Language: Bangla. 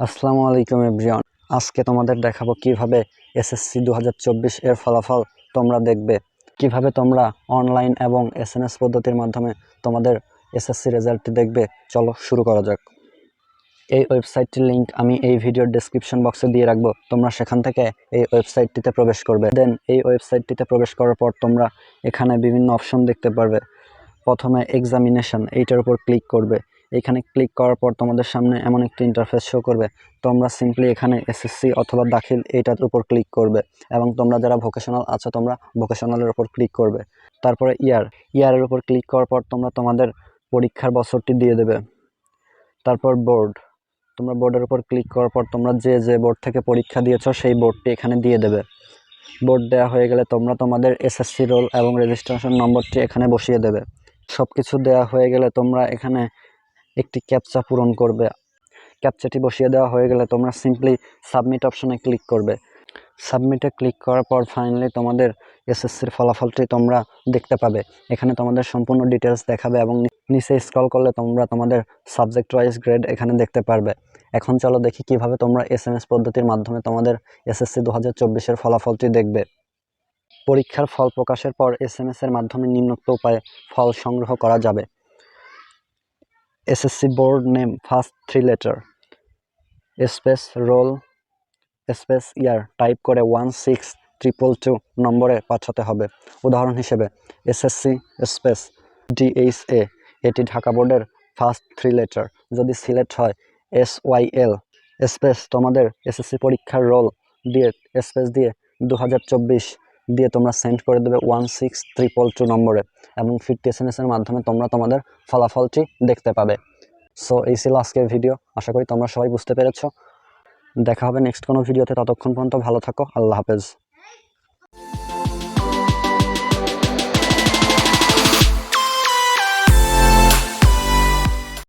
আসসালামু আলাইকুম এভরিওয়ান। আজকে তোমাদের দেখাবো কীভাবে এসএসসি দু হাজার চব্বিশ এর ফলাফল তোমরা দেখবে। কীভাবে তোমরা অনলাইন এবং এসএমএস পদ্ধতির মাধ্যমে তোমাদের এসএসসি রেজাল্টটি দেখবে। চলো শুরু করা যাক। এই ওয়েবসাইটটির লিঙ্ক আমি এই ভিডিওর ডেসক্রিপশন বক্সে দিয়ে রাখব। তোমরা সেখান থেকে এই ওয়েবসাইটটিতে প্রবেশ করবে। দেন এই ওয়েবসাইটটিতে প্রবেশ করার পর তোমরা এখানে বিভিন্ন অপশন দেখতে পারবে। প্রথমে এক্সামিনেশন এইটার উপর ক্লিক করবে। এখানে ক্লিক করার পর তোমাদের সামনে এমন একটি ইন্টারফেস শো করবে। তোমরা সিম্পলি এখানে এসএসসি অথবা দাখিল এইটার উপর ক্লিক করবে এবং তোমরা যারা ভোকেশনাল আছো, তোমরা ভোকেশনালের উপর ক্লিক করবে। তারপরে ইয়ার ইয়ারের উপর ক্লিক করার পর তোমরা তোমাদের পরীক্ষার বছরটি দিয়ে দেবে। তারপর বোর্ড তোমরা বোর্ডের উপর ক্লিক করার পর তোমরা যে যে বোর্ড থেকে পরীক্ষা দিয়েছ, সেই বোর্ডটি এখানে দিয়ে দেবে। বোর্ড দেওয়া হয়ে গেলে তোমরা তোমাদের এসএসসি রোল এবং রেজিস্ট্রেশন নম্বরটি এখানে বসিয়ে দেবে। সব কিছু দেওয়া হয়ে গেলে তোমরা এখানে একটি ক্যাপচা পূরণ করবে। ক্যাপচাটি বসিয়ে দেওয়া হয়ে গেলে তোমরা সিম্পলি সাবমিট অপশনে ক্লিক করবে। সাবমিটে ক্লিক করার পর ফাইনালি তোমাদের এসএসসির ফলাফলটি তোমরা দেখতে পাবে। এখানে তোমাদের সম্পূর্ণ ডিটেলস দেখাবে এবং নিচে স্ক্রল করলে তোমরা তোমাদের সাবজেক্ট ওয়াইজ গ্রেড এখানে দেখতে পারবে। এখন চলো দেখি কীভাবে তোমরা এসএমএস পদ্ধতির মাধ্যমে তোমাদের এসএসসি দু হাজার ফলাফলটি দেখবে। পরীক্ষার ফল প্রকাশের পর এসএমএস এর মাধ্যমে নিম্নোক্ত উপায়ে ফল সংগ্রহ করা যাবে। SSC board name, first three letter. Space roll, space year, type করে ওয়ান সিক্স ট্রিপল টু নম্বরে পাঠাতে হবে। উদাহরণ হিসেবে, এসএসসি স্পেস ডিএইচএ, এটি ঢাকা বোর্ডের ফার্স্ট থ্রি লেটার। যদি সিলেক্ট হয় এস ওয়াই এল স্পেস তোমাদের এসএসসি পরীক্ষার রোল দিয়ে, স্পেস দিয়ে দু হাজার চব্বিশ দিয়ে তোমরা সেন্ড করে দেবে ওয়ান সিক্স ট্রিপল টু নম্বরে এবং ফিফটি এস এম এসের মাধ্যমে তোমরা তোমাদের ফলাফলটি দেখতে পাবে। সো এই ছিল আজকের ভিডিও আশা করি তোমরা সবাই বুঝতে পেরেছ। দেখা হবে নেক্সট কোনো ভিডিওতে ততক্ষণ পর্যন্ত ভালো থাকো। আল্লাহ হাফেজ।